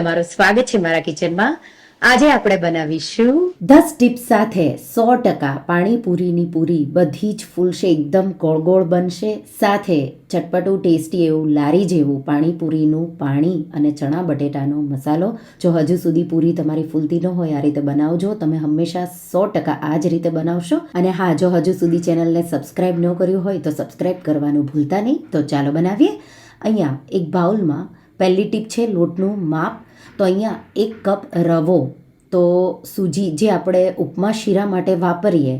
તમારું સ્વાગત છે મારા કિચનમાં. આજે આપણે બનાવીશું દસ ટીપ્સ સાથે સો ટકા પાણીપુરીની પૂરી બધી જ ફૂલશે, એકદમ ગોળ ગોળ બનશે. સાથે ચટપટું ટેસ્ટી એવું લારી જેવું પાણીપુરીનું પાણી અને ચણા બટેટાનો મસાલો. જો હજુ સુધી પૂરી તમારી ફૂલતી ન હોય, આ રીતે બનાવજો. તમે હંમેશા સો ટકા આ જ રીતે બનાવશો. અને હા, જો હજુ સુધી ચેનલને સબસ્ક્રાઈબ ન કર્યું હોય, તો સબસ્ક્રાઈબ કરવાનું ભૂલતા નહીં. તો ચાલો બનાવીએ. અહીંયા એક બાઉલમાં પહેલી ટીપ છે લોટનું માપ. તો અહીંયા એક કપ રવો. તો સૂજી, જે આપણે ઉપમા શીરા માટે વાપરીએ,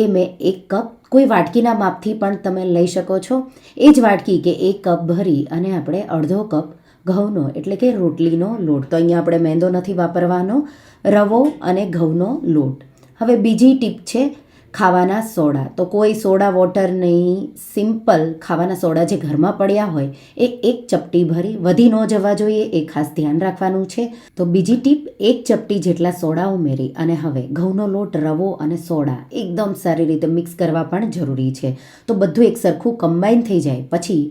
એ મેં એક કપ, કોઈ વાટકીના માપથી પણ તમે લઈ શકો છો. એ જ વાટકી કે એક કપ ભરી અને આપણે અડધો કપ ઘઉંનો, એટલે કે રોટલીનો લોટ. તો અહીંયા આપણે મેંદો નથી વાપરવાનો, રવો અને ઘઉંનો લોટ. હવે બીજી ટીપ છે ખાવાના સોડા. તો કોઈ સોડા વોટર નહીં, સિમ્પલ ખાવાના સોડા જે ઘરમાં પડ્યા હોય, એ એક ચપટી ભરી, વધી ન જવા જોઈએ, એ ખાસ ધ્યાન રાખવાનું છે. તો બીજી ટીપ, એક ચપટી જેટલા સોડા ઉમેરી અને હવે ઘઉંનો લોટ, રવો અને સોડા એકદમ સારી રીતે મિક્સ કરવા પણ જરૂરી છે. તો બધું એક સરખું કમ્બાઈન થઈ જાય. પછી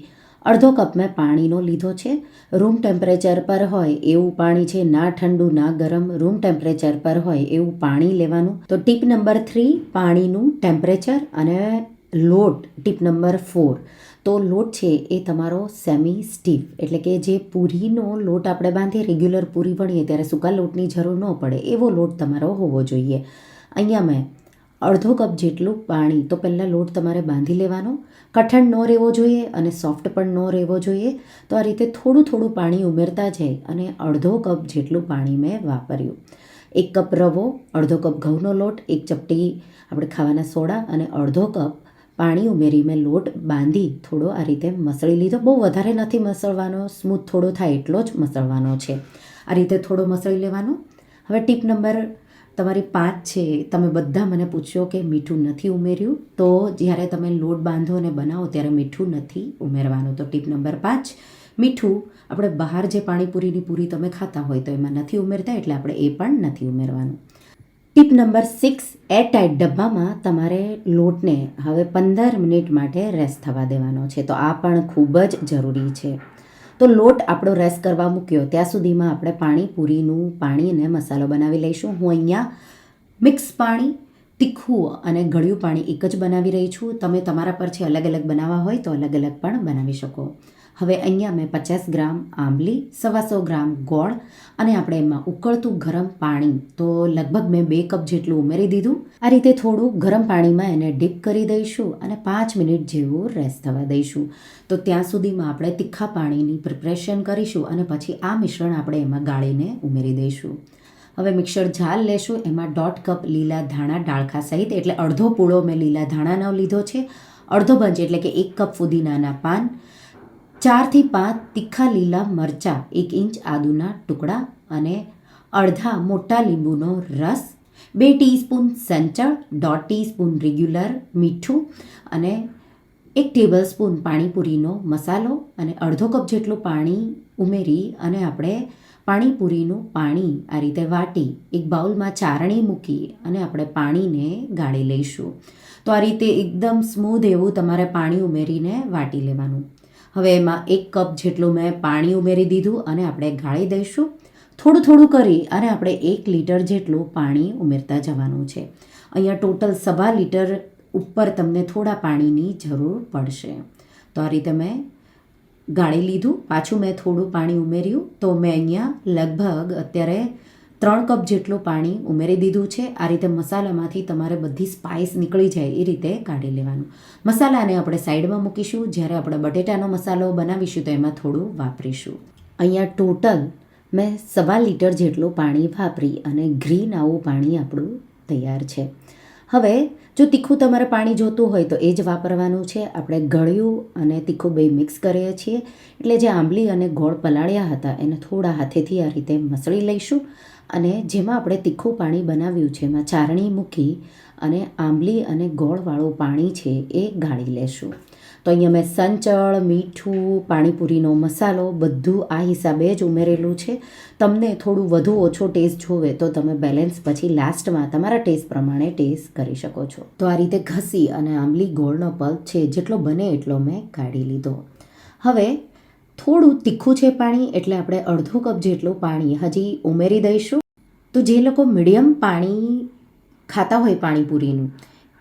અડધો કપ મેં પાણીનો લીધો છે. રૂમ ટેમ્પરેચર પર હોય એવું પાણી છે, ના ઠંડુ, ના ગરમ. રૂમ ટેમ્પરેચર પર હોય એવું પાણી લેવાનું. તો ટીપ નંબર થ્રી, પાણીનું ટેમ્પરેચર અને લોટ, ટીપ નંબર ફોર. તો લોટ છે એ તમારો સેમી સ્ટીફ એટલે કે જે પૂરીનો લોટ આપણે બાંધીએ રેગ્યુલર પૂરી ભણીએ ત્યારે સૂકા લોટની જરૂર ન પડે, એવો લોટ તમારો હોવો જોઈએ. અહીંયા મેં અડધો કપ જેટલું પાણી. તો પહેલાં લોટ તમારે બાંધી લેવાનો. કઠણ ન રહેવો જોઈએ અને સોફ્ટ પણ ન રહેવો જોઈએ. તો આ રીતે થોડું થોડું પાણી ઉમેરતા જાય અને અડધો કપ જેટલું પાણી મેં વાપર્યું. એક કપ રવો, અડધો કપ ઘઉંનો લોટ, એક ચપટી આપણે ખાવાના સોડા અને અડધો કપ પાણી ઉમેરી મેં લોટ બાંધી થોડો આ રીતે મસળી લીધો. બહુ વધારે નથી મસળવાનો. સ્મૂથ થોડો થાય એટલો જ મસળવાનો છે. આ રીતે થોડો મસળી લેવાનો. હવે ટીપ નંબર તમારી પાંચ છે, તમે બધા મને પૂછ્યો કે મીઠું નથી ઉમેર્યું, તો જ્યારે તમે લોટ બાંધો અને બનાવો ત્યારે મીઠું નથી ઉમેરવાનું. તો ટીપ નંબર પાંચ, મીઠું આપણે બહાર જે પાણીપુરીની પૂરી તમે ખાતા હોય તો એમાં નથી ઉમેરતા, એટલે આપણે એ પણ નથી ઉમેરવાનું. ટીપ નંબર સિક્સ એરટાઇટ ડબ્બામાં તમારે લોટને હવે પંદર મિનિટ માટે રેસ્ટ થવા દેવાનો છે. તો આ પણ ખૂબ જ જરૂરી છે. તો લોટ આપણો રેસ કરવા મૂક્યો. ત્યાં સુધીમાં આપણે પાણી, પૂરીનું પાણી અને મસાલો બનાવી લઈશું. હું અહીંયા મિક્સ પાણી, તીખું અને ગળ્યું પાણી એક જ બનાવી રહી છું. તમે તમારા પર છે અલગ અલગ બનાવવા હોય તો અલગ અલગ પણ બનાવી શકો. હવે અહીંયા મેં પચાસ ગ્રામ આંબલી, સવાસો ગ્રામ ગોળ અને આપણે એમાં ઉકળતું ગરમ પાણી, તો લગભગ મેં બે કપ જેટલું ઉમેરી દીધું. આ રીતે થોડું ગરમ પાણીમાં એને ડીપ કરી દઈશું અને પાંચ મિનિટ જેવું રેસ્ટ થવા દઈશું. તો ત્યાં સુધીમાં આપણે તીખા પાણીની પ્રિપરેશન કરીશું અને પછી આ મિશ્રણ આપણે એમાં ગાળીને ઉમેરી દઈશું. હવે મિક્સર જાર લેશું, એમાં દોઢ કપ લીલા ધાણા ડાળખા સહિત, એટલે અડધો પૂળો મેં લીલા ધાણાનો લીધો છે. અડધો બંચ એટલે કે એક કપ ફુદીનાના પાન ચારથી પાંચ તીખા લીલા મરચાં, એક ઇંચ આદુના ટુકડા અને અડધા મોટા લીંબુનો રસ, બે ટીસ્પૂન સંચળ, દોઢ ટીસ્પૂન રેગ્યુલર મીઠું અને એક ટેબલ સ્પૂન પાણીપુરીનો મસાલો અને અડધો કપ જેટલું પાણી ઉમેરી અને આપણે પાણીપુરીનું પાણી આ રીતે વાટી, એક બાઉલમાં ચારણી મૂકી અને આપણે પાણીને ગાળી લઈશું. તો આ રીતે એકદમ સ્મૂધ એવું તમારે પાણી ઉમેરીને વાટી લેવાનું. હવે એમાં એક કપ જેટલું મેં પાણી ઉમેરી દીધું અને આપણે ગાળી દઈશું. થોડું થોડું કરી અને આપણે એક લીટર જેટલું પાણી ઉમેરતા જવાનું છે. અહીંયા ટોટલ સવા લીટર ઉપર તમને થોડા પાણીની જરૂર પડશે. તો આ રીતે મેં ગાળી લીધું. પાછું મેં થોડું પાણી ઉમેર્યું. તો મેં અહીંયા લગભગ અત્યારે ત્રણ કપ જેટલું પાણી ઉમેરી દીધું છે. આ રીતે મસાલામાંથી તમારે બધી સ્પાઇસ નીકળી જાય એ રીતે કાઢી લેવાનું. મસાલાને આપણે સાઈડમાં મૂકીશું. જ્યારે આપણે બટેટાનો મસાલો બનાવીશું તો એમાં થોડું વાપરીશું. અહીંયા ટોટલ મેં સવા લીટર જેટલું પાણી વાપરી અને ગ્રીન આવું પાણી આપણું તૈયાર છે. હવે, જો તીખું તમારે પાણી જોતું હોય તો એ જ વાપરવાનું છે. આપણે ગળ્યું અને તીખું બે મિક્સ કરીએ છીએ. એટલે જે આંબલી અને ગોળ પલાળ્યા હતા એને થોડા હાથેથી આ રીતે મસળી લઈશું. અને જેમાં આપણે તીખું પાણી બનાવ્યું છે, એમાં ચારણી મૂકી અને આંબલી અને ગોળવાળું પાણી છે એ ગાળી લેશું. તો અહીંયા મેં સંચળ, મીઠું, પાણીપુરીનો મસાલો બધું આ હિસાબે જ ઉમેરેલું છે. તમને થોડું વધુ ઓછો ટેસ્ટ જોવે તો તમે બેલેન્સ પછી લાસ્ટમાં તમારા ટેસ્ટ પ્રમાણે ટેસ્ટ કરી શકો છો. તો આ રીતે ઘસી અને આંબલી ગોળનો પલ્પ છે, જેટલો બને એટલો મેં કાઢી લીધો. હવે થોડું તીખું છે પાણી, એટલે આપણે અડધો કપ જેટલું પાણી હજી ઉમેરી દઈશું. તો જે લોકો મીડિયમ પાણી ખાતા હોય પાણીપુરીનું,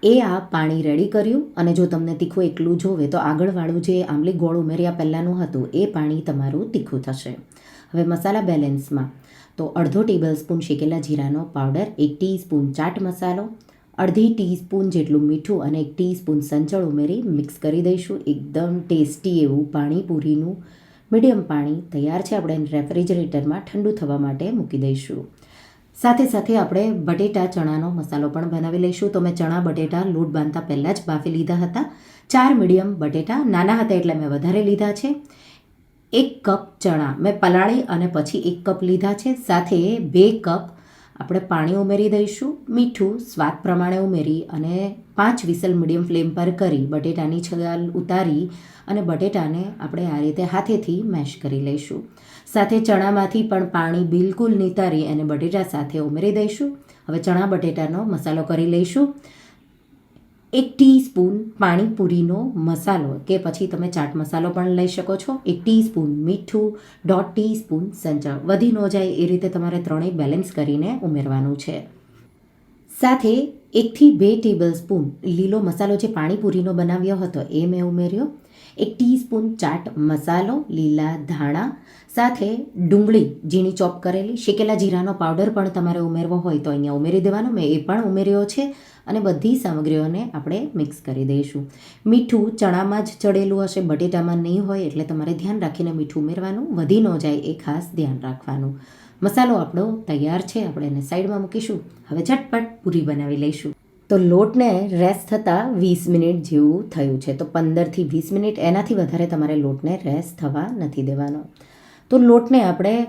એ આ પાણી રેડી કર્યું અને જો તમને તીખું એકલું જોવે તો આગળવાળું જે આંબલી ગોળ ઉમેર્યા પહેલાંનું હતું, એ પાણી તમારું તીખું થશે. હવે મસાલા બેલેન્સમાં, તો અડધો ટેબલ સ્પૂન શેકેલા જીરાનો પાવડર, એક ટીસ્પૂન ચાટ મસાલો, અડધી ટીસ્પૂન જેટલું મીઠું અને એક ટીસ્પૂન સંચળ ઉમેરી મિક્સ કરી દઈશું. એકદમ ટેસ્ટી એવું પાણીપુરીનું મીડિયમ પાણી તૈયાર છે, આપણે રેફ્રિજરેટરમાં ઠંડુ થવા માટે મૂકી દઈશું. સાથે સાથે આપણે બટેટા, ચણાનો મસાલો પણ બનાવી લઈશું. તો મેં ચણા, બટેટા, લોટ બાંધતા પહેલાં જ બાફી લીધા હતા. ચાર મીડિયમ બટેટા, નાના હતા એટલે મેં વધારે લીધા છે. એક કપ ચણા મેં પલાળી અને પછી એક કપ લીધા છે. સાથે બે કપ આપણે પાણી ઉમેરી દઈશું, મીઠું, સ્વાદ પ્રમાણે ઉમેરી અને પાંચ વિસલ મીડિયમ ફ્લેમ પર કરી બટેટાની છગાલ ઉતારી અને બટેટાને આપણે આ રીતે હાથેથી મેશ કરી લઈશું. સાથે ચણામાંથી પણ પાણી બિલકુલ નિતારી અને બટેટા સાથે ઉમેરી દઈશું. હવે ચણા બટેટાનો મસાલો કરી લઈશું. એક ટીસ્પૂન પાણીપુરીનો મસાલો, કે પછી તમે ચાટ મસાલો પણ લઈ શકો છો. એક ટીસ્પૂન મીઠું, દોઢ ટીસ્પૂન સંચળ. વધી ન જાય એ રીતે તમારે ત્રણેય બેલેન્સ કરીને ઉમેરવાનું છે. સાથે એકથી બે ટેબલ સ્પૂન લીલો મસાલો, જે પાણીપુરીનો બનાવ્યો હતો, એ મેં ઉમેર્યો. એક ટીસ્પૂન ચાટ મસાલો, લીલા ધાણા. સાથે ડુંગળી, ઝીણી ચોપ કરેલી. શેકેલા જીરાનો પાવડર પણ તમારે ઉમેરવો હોય તો અહીંયા ઉમેરી દેવાનો. મેં એ પણ ઉમેર્યો છે. અને બધી સામગ્રીઓને આપણે મિક્સ કરી દઈશું. મીઠું ચણામાં જ ચડેલું હશે, બટેટામાં નહીં હોય એટલે તમારે ધ્યાન રાખીને મીઠું ઉમેરવાનું, વધી ન જાય એ ખાસ ધ્યાન રાખવાનું. મસાલો આપણો તૈયાર છે, આપણે એને સાઈડમાં મૂકીશું. હવે ઝટપટ પૂરી બનાવી લઈશું. તો લોટને રેસ્ટ થતાં વીસ મિનિટ જેવું થયું છે. તો પંદરથી વીસ મિનિટ, એનાથી વધારે તમારે લોટને રેસ્ટ થવા નથી દેવાનો. તો લોટને આપણે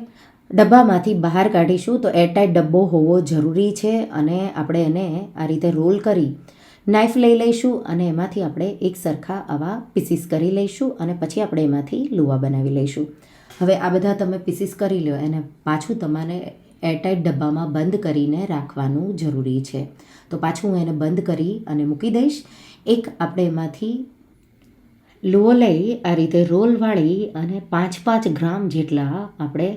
ડબ્બામાંથી બહાર કાઢીશું તો એરટાઈટ ડબ્બો હોવો જરૂરી છે અને આપણે એને આ રીતે રોલ કરી નાઇફ લઈ લઈશું અને એમાંથી આપણે એક સરખા આવા પીસીસ કરી લઈશું અને પછી આપણે એમાંથી લુવા બનાવી લઈશું. હવે આ બધા તમે પીસીસ કરી લો એને પાછું તમારે એરટાઈટ ડબ્બામાં બંધ કરીને રાખવાનું જરૂરી છે. તો પાછું હું એને બંધ કરી અને મૂકી દઈશ. એક આપણે એમાંથી લુઓ લઈ આ રીતે રોલ વાળી અને પાંચ પાંચ ગ્રામ જેટલા આપણે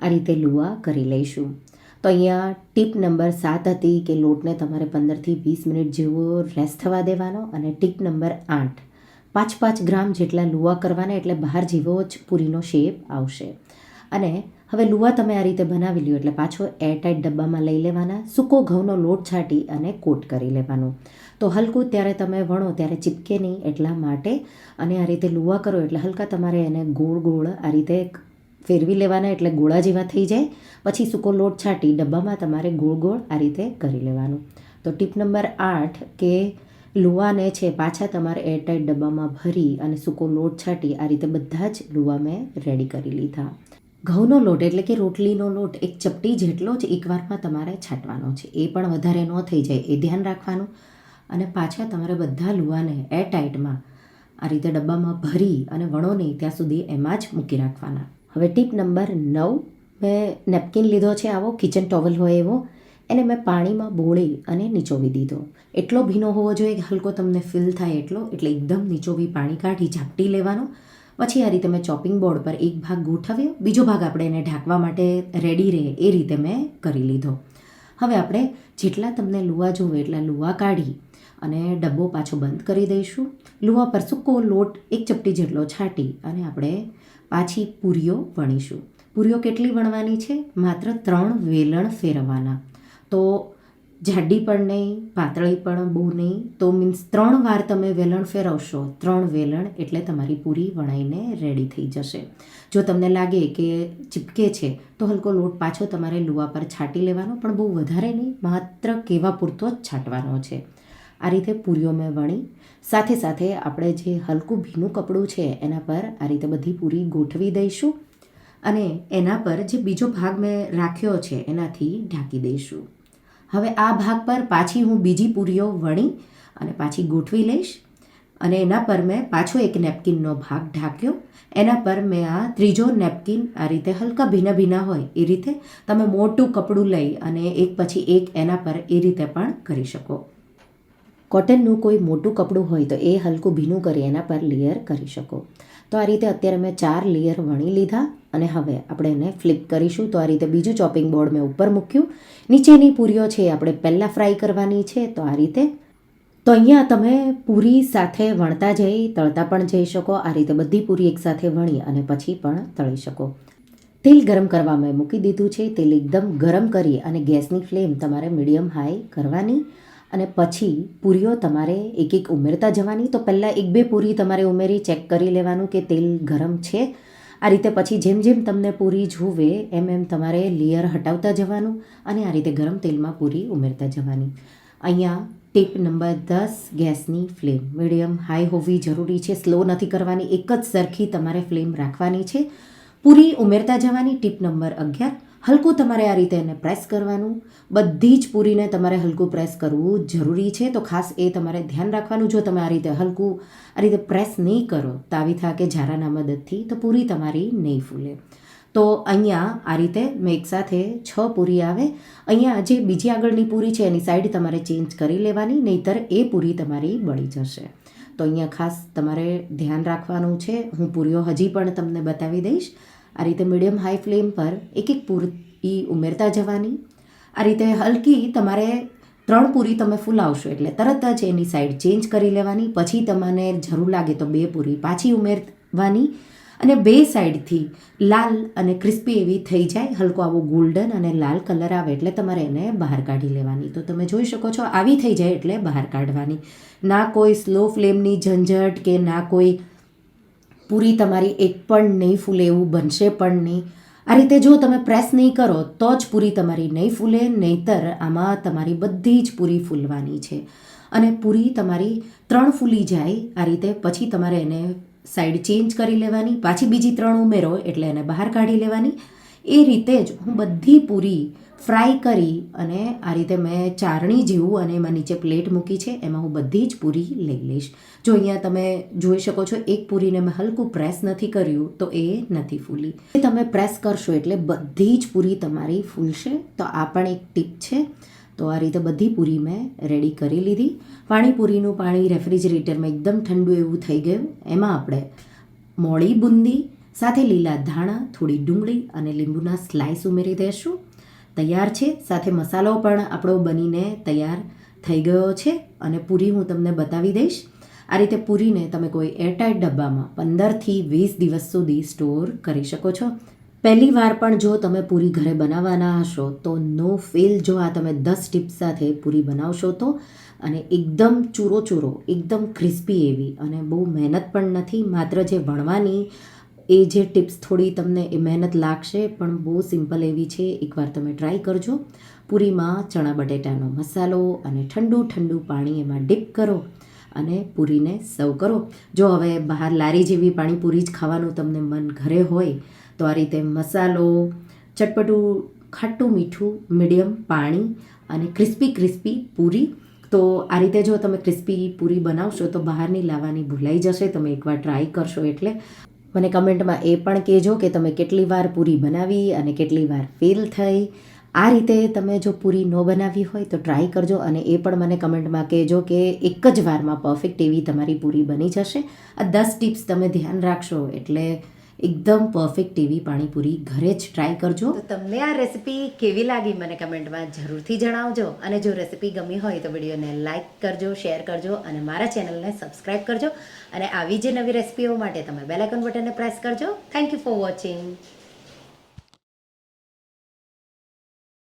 આ રીતે લુવા કરી લઈશું. તો અહીંયા ટીપ નંબર સાત હતી કે લોટને તમારે પંદરથી વીસ મિનિટ જેવો રેસ્ટ થવા દેવાનો અને ટીપ નંબર આઠ. પાંચ પાંચ ગ્રામ જેટલા લુવા કરવાના એટલે બહાર જેવો જ પૂરીનો શેપ આવશે. અને હવે લુવા તમે આ રીતે બનાવી લ્યો એટલે પાછો એરટાઈટ ડબ્બામાં લઈ લેવાના, સૂકો ઘઉંનો લોટ છાંટી અને કોટ કરી લેવાનો. તો હલકું ત્યારે તમે વણો ત્યારે ચીપકે નહીં એટલા માટે અને આ રીતે લુવા કરો એટલે હલકા તમારે એને ગોળ ગોળ આ રીતે ફેરવી લેવાના એટલે ગોળા જેવા થઈ જાય. પછી સૂકો લોટ છાંટી ડબ્બામાં તમારે ગોળ ગોળ આ રીતે કરી લેવાનું. તો ટીપ નંબર આઠ કે લુવાને છે પાછા તમારે એરટાઈટ ડબ્બામાં ભરી અને સૂકો લોટ છાંટી આ રીતે બધા જ લુવા મેં રેડી કરી લીધા. ઘઉંનો લોટ એટલે કે રોટલીનો લોટ એક ચપટી જેટલો જ એકવારમાં તમારે છાંટવાનો છે. એ પણ વધારે ન થઈ જાય, એ ધ્યાન રાખવાનું. અને પાછા તમારે બધા લુવાને એરટાઈટમાં આ રીતે ડબ્બામાં ભરી અને વણો નહીં ત્યાં સુધી એમાં જ મૂકી રાખવાના. હવે ટીપ નંબર નવ, મેં નેપકિન લીધો છે આવો, કિચન ટોવલ હોય એવો, એને મેં પાણીમાં બોળી અને નીચોવી દીધો. એટલો ભીનો હોવો જોઈએ કે હલકો તમને ફીલ થાય એટલો, એટલે એકદમ નીચોવી પાણી કાઢી ઝાપટી લેવાનો. પછી આ રીતે મેં ચોપિંગ બોર્ડ પર એક ભાગ ગોઠવ્યો, બીજો ભાગ આપણે એને ઢાંકવા માટે રેડી રહે એ રીતે મેં કરી લીધો. હવે આપણે જેટલા તમને લુવા જોવે એટલા લુવા કાઢી અને ડબ્બો પાછો બંધ કરી દઈશું. લુવા પર સૂકો લોટ એક ચપટી જેટલો છાંટી અને આપણે પાછી પૂરીઓ વણીશું. પૂરીઓ કેટલી વણવાની છે? માત્ર ત્રણ વેલણ ફેરવવાના. તો જાડી પણ નહીં, પાતળી પણ બહુ નહીં. તો મીન્સ ત્રણ વાર તમે વેલણ ફેરવશો, ત્રણ વેલણ એટલે તમારી પૂરી વણાઈને રેડી થઈ જશે. જો તમને લાગે કે ચીપકે છે, તો હલકો લોટ પાછો તમારે લુવા પર છાંટી લેવાનો, પણ બહુ વધારે નહીં, માત્ર કેવા પૂરતો જ છાંટવાનો છે. આ રીતે પૂરીઓ મેં વણી. સાથે સાથે આપણે જે હલકું ભીનું કપડું છે એના પર આ રીતે બધી પૂરી ગોઠવી દઈશું અને એના પર જે બીજો ભાગ મેં રાખ્યો છે એનાથી ઢાંકી દઈશું. હવે આ ભાગ પર પાછી હું બીજી પૂરીઓ વણી અને પાછી ગોઠવી લઈશ અને એના પર મેં પાછો એક નેપકિનનો ભાગ ઢાંક્યો. એના પર મેં આ ત્રીજો નેપકિન આ રીતે હલકા ભીના ભીના હોય એ રીતે તમે મોટું કપડું લઈ અને એક પછી એક એના પર એ રીતે પણ કરી શકો. કોટનનું કોઈ મોટું કપડું હોય તો એ હલકું ભીનું કરી એના પર લેયર કરી શકો. તો આ રીતે અત્યારે મેં ચાર લેયર વણી લીધા અને હવે આપણે એને ફ્લિપ કરીશું. તો આ રીતે બીજું ચોપિંગ બોર્ડ મેં ઉપર મૂક્યું. નીચેની પૂરીઓ છે આપણે પહેલાં ફ્રાય કરવાની છે. તો આ રીતે. તો અહીંયા તમે પૂરી સાથે વણતા જઈ, તળતા પણ જઈ શકો. આ રીતે બધી પૂરી એકસાથે વણી અને પછી પણ તળી શકો. તેલ ગરમ કરવા મેં મૂકી દીધું છે. તેલ એકદમ ગરમ કરી અને ગેસની ફ્લેમ તમારે મીડિયમ હાઈ કરવાની. અને પછી પૂરીઓ તમારે એક એક ઉમેરતા જવાની. તો પહેલાં એક બે પૂરી તમારે ઉમેરી, ચેક કરી લેવાનું કે તેલ ગરમ છે. આ રીતે પછી જેમ જેમ તમને પૂરી જુએ, એમ એમ તમારે લેયર હટાવતા જવાનું અને આ રીતે ગરમ તેલમાં પૂરી ઉમેરતા જવાની. અહીંયા ટીપ નંબર દસ, ગેસની ફ્લેમ. મીડિયમ હાઈ હોવી જરૂરી છે. સ્લો નથી કરવાની. એક જ સરખી તમારે ફ્લેમ રાખવાની છે. પૂરી ઉમેરતા જવાની. ટીપ નંબર અગિયાર હલકું તમારે આ રીતે એને પ્રેસ કરવાનું. બધી જ પૂરીને તમારે હલકું પ્રેસ કરવું જરૂરી છે. તો ખાસ એ તમારે ધ્યાન રાખવાનું જો તમે આ રીતે હલકું, આ રીતે પ્રેસ નહીં કરો તાવીથા કે ઝારાના મદદથી, તો પૂરી તમારી નહીં ફૂલે. તો અહીંયા આ રીતે મેં એકસાથે છ પૂરી આવે. અહીંયા જે બીજી આગળની પૂરી છે, એની સાઈડ તમારે ચેન્જ કરી લેવાની, નહીંતર એ પૂરી તમારી બળી જશે. તો અહીંયા ખાસ તમારે ધ્યાન રાખવાનું છે. હું પૂરીઓ હજી પણ તમને બતાવી દઈશ. આ રીતે મીડિયમ હાઈ ફ્લેમ પર એક એક પૂરી ઉમેરતા જવાની. આ રીતે હલકી તમારે ત્રણ પૂરી તમે ફૂલાવશો એટલે તરત જ એની સાઈડ ચેન્જ કરી લેવાની, પછી તમને જરૂર લાગે તો બે પૂરી પાછી ઉમેરવાની. અને બે સાઈડથી લાલ અને ક્રિસ્પી એવી થઈ જાય, હલકો આવો ગોલ્ડન અને લાલ કલર આવે એટલે તમારે એને બહાર કાઢી લેવાની. તો તમે જોઈ શકો છો, આવી થઈ જાય એટલે બહાર કાઢવાની. ના કોઈ સ્લો ફ્લેમની ઝંઝટ કે ના કોઈ પૂરી તમારી એક પણ નહીં ફૂલે એવું બનશે પણ નહીં. આ રીતે જો તમે પ્રેસ નહીં કરો, તો જ પૂરી તમારી નહીં ફૂલે, નહીંતર આમાં તમારી બધી જ પૂરી ફૂલવાની છે. અને પૂરી તમારી ત્રણ ફૂલી જાય, આ રીતે પછી તમારે એને સાઈડ ચેન્જ કરી લેવાની, પાછી બીજી ત્રણ ઉમેરો એટલે એને બહાર કાઢી લેવાની. એ રીતે જ હું બધી પૂરી ફ્રાય કરી અને આ રીતે મેં ચારણી જેવું અને એમાં નીચે પ્લેટ મૂકી છે, એમાં હું બધી જ પૂરી લઈ લઈશ. જો અહીંયા તમે જોઈ શકો છો, એક પૂરીને મેં હલકું પ્રેસ નથી કર્યું, તો એ નથી ફૂલી. એ તમે પ્રેસ કરશો એટલે બધી જ પૂરી તમારી ફૂલશે. તો આ પણ એક ટીપ છે. તો આ રીતે બધી પૂરી મેં રેડી કરી લીધી. પાણીપુરીનું પાણી રેફ્રિજરેટરમાં એકદમ ઠંડુ એવું થઈ ગયું. એમાં આપણે મોળી બુંદી, સાથે લીલા ધાણા, થોડી ડુંગળી અને લીંબુના સ્લાઇસ ઉમેરી દઈશું તૈયાર છે. સાથે મસાલો પણ આપણો બનીને તૈયાર થઈ ગયો છે અને પૂરી હું તમને બતાવી દઈશ. આ રીતે પૂરીને તમે કોઈ એરટાઇટ ડબ્બામાં પંદરથી વીસ દિવસ સુધી સ્ટોર કરી શકો છો. પહેલી વાર પણ જો તમે પૂરી ઘરે બનાવવાના હશો તો નો ફેલ જો આ તમે દસ ટીપ્સ સાથે પૂરી બનાવશો તો. અને એકદમ ચૂરો ચૂરો, એકદમ ક્રિસ્પી એવી અને બહુ મહેનત પણ નથી, માત્ર જે વણવાની એ જે ટિપ્સ થોડી તમને એ મહેનત લાગશે, પણ બહુ સિમ્પલ એવી છે. એકવાર તમે ટ્રાય કરજો. પૂરીમાં ચણા બટેટાનો મસાલો અને ઠંડુ ઠંડુ પાણી એમાં ડીપ કરો અને પૂરીને સર્વ કરો. જો હવે બહાર લારી જેવી પાણીપુરી જ ખાવાનું તમને મન ઘરે હોય, તો આ રીતે મસાલો, ચટપટું, ખાટું મીઠું, મીડિયમ પાણી અને ક્રિસ્પી ક્રિસ્પી પૂરી. તો આ રીતે જો તમે ક્રિસ્પી પૂરી બનાવશો, તો બહારની લાવવાની ભૂલાઈ જશે. તમે એકવાર ટ્રાય કરશો એટલે. મને કમેન્ટમાં એ પણ કહેજો કે તમે કેટલી વાર પૂરી બનાવી અને કેટલી વાર ફેલ થઈ. આ રીતે તમે જો પૂરી ન બનાવી હોય તો ટ્રાય કરજો અને એ પણ મને કમેન્ટમાં કહેજો કે એક જ વારમાં પરફેક્ટ એવી તમારી પૂરી બની જશે. આ દસ ટિપ્સ તમે ધ્યાન રાખશો એટલે એકદમ પરફેક્ટ એવી પાણીપુરી ઘરે જ ટ્રાય કરજો. તો તમને આ રેસિપી કેવી લાગી મને કમેન્ટમાં જરૂરથી જણાવજો. અને જો રેસિપી ગમી હોય તો વિડીયોને લાઇક કરજો શેર કરજો અને મારા ચેનલને સબસ્ક્રાઇબ કરજો. અને આવી જે નવી રેસિપીઓ માટે તમે બેલાઇકન બટનને પ્રેસ કરજો. Thank you for watching